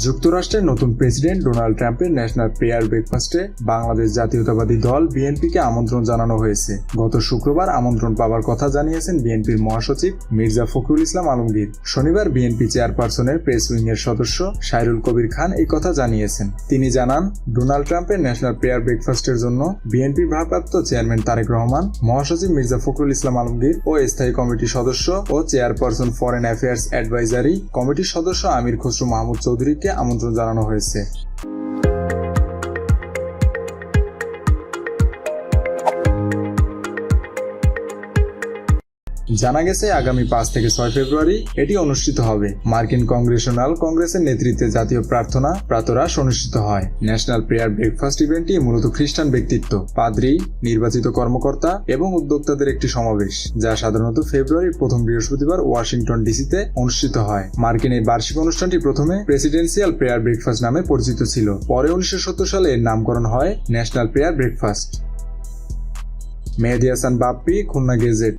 যুক্তরাষ্ট্রের নতুন president Donald ট্রাম্পের ন্যাশনাল প্রেয়ার ব্রেকফাস্টে বাংলাদেশ জাতীয়তাবাদী দল বিএনপিকে আমন্ত্রণ জানানো হয়েছে। গত শুক্রবার আমন্ত্রণ পাওয়ার কথা জানিয়েছেন বিএনপির মহাসচিব মির্জা ফখরুল ইসলাম আলমগীর। শনিবার বিএনপি চেয়ারপারসনের প্রেস উইংয়ের সদস্য সাইরুল কবির খান এই কথা জানিয়েছেন। তিনি জানান, ডোনাল্ড ট্রাম্পের ন্যাশনাল প্রেয়ার ব্রেকফাস্টের জন্য বিএনপির ভারপ্রাপ্ত চেয়ারম্যান তারেক রহমান, মহাসচিব মির্জা ফখরুল ইসলাম আলমগীর ও স্থায়ী কমিটির সদস্য ও চেয়ারপারসন ফরেন অ্যাফেয়ার্স অ্যাডভাইজারি কমিটির সদস্য আমির খসরু মাহমুদ চৌধুরীকে আমন্ত্রণ জানানো হয়েছে। জানা গেছে, আগামী পাঁচ থেকে ছয় ফেব্রুয়ারি এটি অনুষ্ঠিত হবে। মার্কিন কংগ্রেশনাল কংগ্রেসের নেতৃত্বে জাতীয় প্রার্থনা প্রাতরাস অনুষ্ঠিত হয়। ন্যাশনাল প্রেয়ার ব্রেকফাস্ট ইভেন্টটি মূলত খ্রিস্টান ব্যক্তিত্ব, পাদ্রী, নির্বাচিত কর্মকর্তা এবং উদ্যোক্তাদের একটি সমাবেশ, যা সাধারণত ফেব্রুয়ারির প্রথম বৃহস্পতিবার ওয়াশিংটন ডিসিতে অনুষ্ঠিত হয়। মার্কিন এই বার্ষিক অনুষ্ঠানটি প্রথমে প্রেসিডেন্সিয়াল প্রেয়ার ব্রেকফাস্ট নামে পরিচিত ছিল। পরে উনিশশো সত্তর সালে এর নামকরণ হয় national prayer breakfast. Mehedi Hasan Bappi, Khulna gazette.